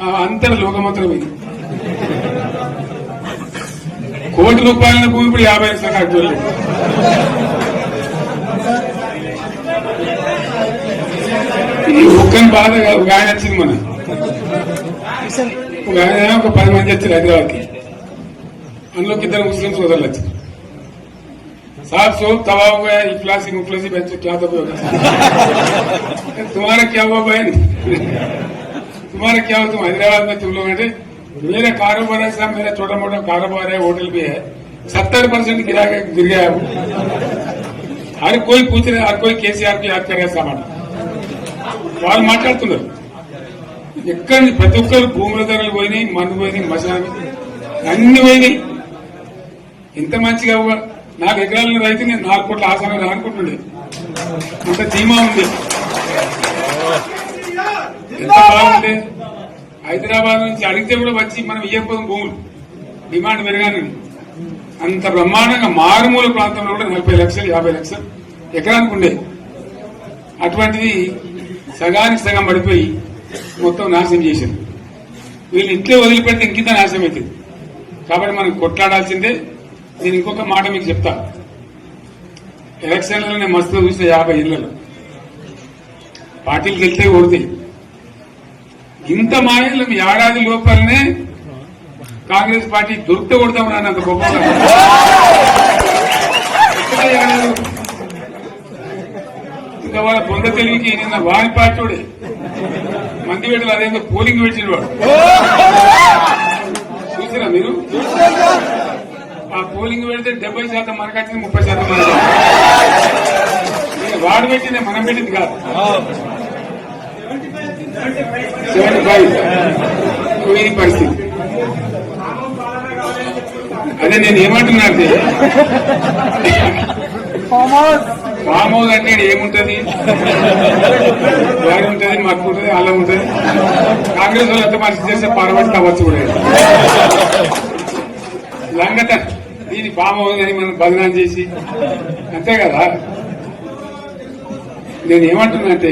ఆ అంతర్ లోకమంత్రం ఇది కోటి రూపాయల భూమి ఇప్పుడు యాభై లక్షల కాదు చూడలేదు ఈ ఒక్కని బాధ కాదు, ఒక ఆయన వచ్చింది మన ఒక ఆయన ఒక పది మంది వచ్చారు హైదరాబాద్కి అందులో ఇద్దరు ముస్లిం సోదరులు వచ్చారు साहब सोप तवा हुआ है इफलासी मुफलसी बच्चे क्या दबे होगा तुम्हारा क्या हुआ बहन तुम्हारा क्या हुआ तुम हैदराबाद में तुम लोग बैठे मेरा कारोबार है साहब मेरा छोटा मोटा कारोबार है होटल भी है सत्तर परसेंट गिरा के गिर गया है हर कोई पूछ रहे हर कोई केसीआर की याद कर रहे सामान వాళ్ళు మాట్లాడుతున్నారు ఎక్కడ ప్రతి ఒక్కరు భూముల ధరలు పోయినాయి మందు పోయినాయి మసాలు అన్ని పోయినాయి ఎంత మంచిగా ఉవ్వ- నాలుగు ఎకరాల రైతు నేను నాలుగు కోట్ల ఆసనం అనుకుంటుండే అంత ధీమా ఉంది ఎంత బాగుంటే హైదరాబాద్ నుంచి అడిగితే కూడా వచ్చి మనం ఇవ్వకపోతే భూములు. డిమాండ్ పెరగానే అంత బ్రహ్మాండంగా మారుమూల ప్రాంతంలో కూడా నలభై లక్షలు యాభై లక్షలు ఎకరానికి ఉండే. అటువంటిది సగానికి సగం పడిపోయి మొత్తం నాశనం చేశారు వీళ్ళు ఇట్లే వదిలిపెడితే ఇంకింత నాశనం అవుతుంది. కాబట్టి మనం కొట్లాడాల్సిందే. నేను ఇంకొక మాట మీకు చెప్తా. ఎలక్షన్లలో నేను మస్తు చూసిన యాభై ఇళ్ళలో. పార్టీలకు వెళ్తే ఓడితాయి ఇంత మాయలు మీ ఏడాది లోపలనే కాంగ్రెస్ పార్టీ దొరికితే కొడతాం నాన్న అంత గొప్ప ఇంకా వాళ్ళ పొంద తెలివికి నిన్న వారి పార్టీడే మంది పెట్టలు అదేందో పోలింగ్ పెట్టిన వాడు. చూసారా మీరు? ఆ పోలింగ్ పెడితే డెబ్బై శాతం మనకు వచ్చింది ముప్పై శాతం మనకు. వాడు పెట్టింది మనం పెట్టింది కాదు. సెవెంటీ ఫైవ్ ఇది పరిస్థితి? అదే నేను ఏమంటున్నా అంటే ఫామ్ హౌస్ అంటే ఏముంటది? వారి ఉంటుంది? మక్కు ఉంటుంది అల్లం ఉంటుంది. కాంగ్రెస్ వాళ్ళు ఎంత మంచి చేస్తే పార్వతి కావచ్చు కూడా. లంగత దీని ఫామ్ హౌస్ అని మనం బదనాం చేసి అంతే కదా? నేను ఏమంటున్నా అంటే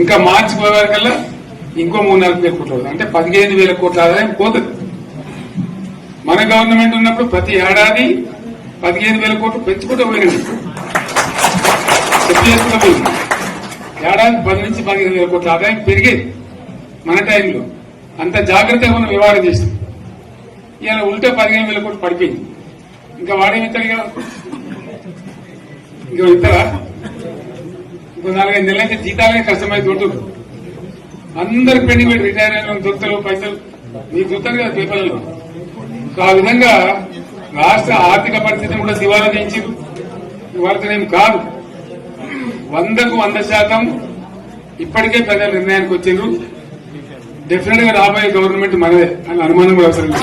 ఇంకా మార్చి పదహారు కల్లా ఇంకో మూడు నాలుగు వేల కోట్ల అంటే పదిహేను వేల కోట్ల ఆదాయం పోతుంది. మన గవర్నమెంట్ ఉన్నప్పుడు ప్రతి ఏడాది పదిహేను వేల కోట్లు పెంచుకుంటూ పోయింది చెప్పి పోయింది ఏడాది పది నుంచి పదిహేను వేల కోట్ల ఆదాయం పెరిగేది మన టైంలో అంత జాగ్రత్తగా మనం వ్యవహారం చేస్తాం. ఇలా ఉంటే పదిహేను వేల కోట్లు పడిపోయింది. ఇంకా వాడేమి కదా ఇంకా ఇస్తారా ఇంకో నాలుగైదు నెలల నుంచి జీతాలే కష్టమై దొరుకుతుంది. అందరు పెండింగ్ పెట్టి రిటైర్ అయిన దొరుకుతారు పైసలు. మీకు దొరుకుతారు కదా పేపర్లలో. సో ఆ విధంగా రాష్ట్ర ఆర్థిక పరిస్థితిని కూడా దివాలా తీయించారు ఇవాళనేం కాదు. వందకు వంద శాతం ఇప్పటికే ప్రజల నిర్ణయానికి వచ్చిండ్రు. డెఫినెట్గా రాబోయే గవర్నమెంట్ మనదే అని అనుమానం అవసరం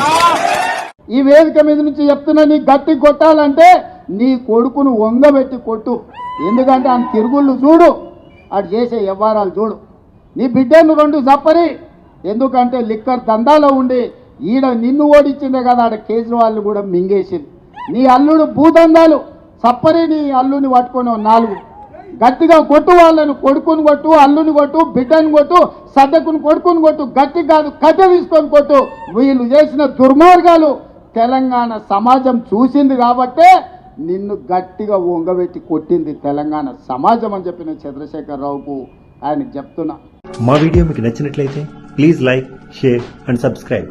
ఈ వేదిక మీద నుంచి చెప్తున్నా నీ గట్టి కొట్టాలంటే నీ కొడుకును వంగబెట్టి కొట్టు. ఎందుకంటే ఆయన తిరుగుళ్ళు చూడు. అటు చేసే వ్యవహారాలు చూడు. నీ బిడ్డను రెండు చప్పరి. ఎందుకంటే లిక్కర్ దందాలో ఉండి ఈడ నిన్ను ఓడించిందే కదా ఆడ కేజ్రీవాల్ కూడా మింగేసింది. నీ అల్లుడు భూదందాలు. సప్పరి నీ అల్లుని పట్టుకొని నాలుగు. గట్టిగా కొట్టు వాళ్ళను కొడుకుని కొట్టు అల్లుని కొట్టు బిడ్డను కొట్టు సద్దకుని కొడుకుని కొట్టు గట్టి కాదు కట్టె తీసుకొని కొట్టు. వీళ్ళు చేసిన దుర్మార్గాలు తెలంగాణ సమాజం చూసింది కాబట్టే నిన్ను గట్టిగా ఒంగబెట్టి కొట్టింది తెలంగాణ సమాజం అని చెప్పిన చంద్రశేఖర్ రావుకు చెప్తున్నా. మా వీడియో మీకు నచ్చినట్లయితే please like share and subscribe.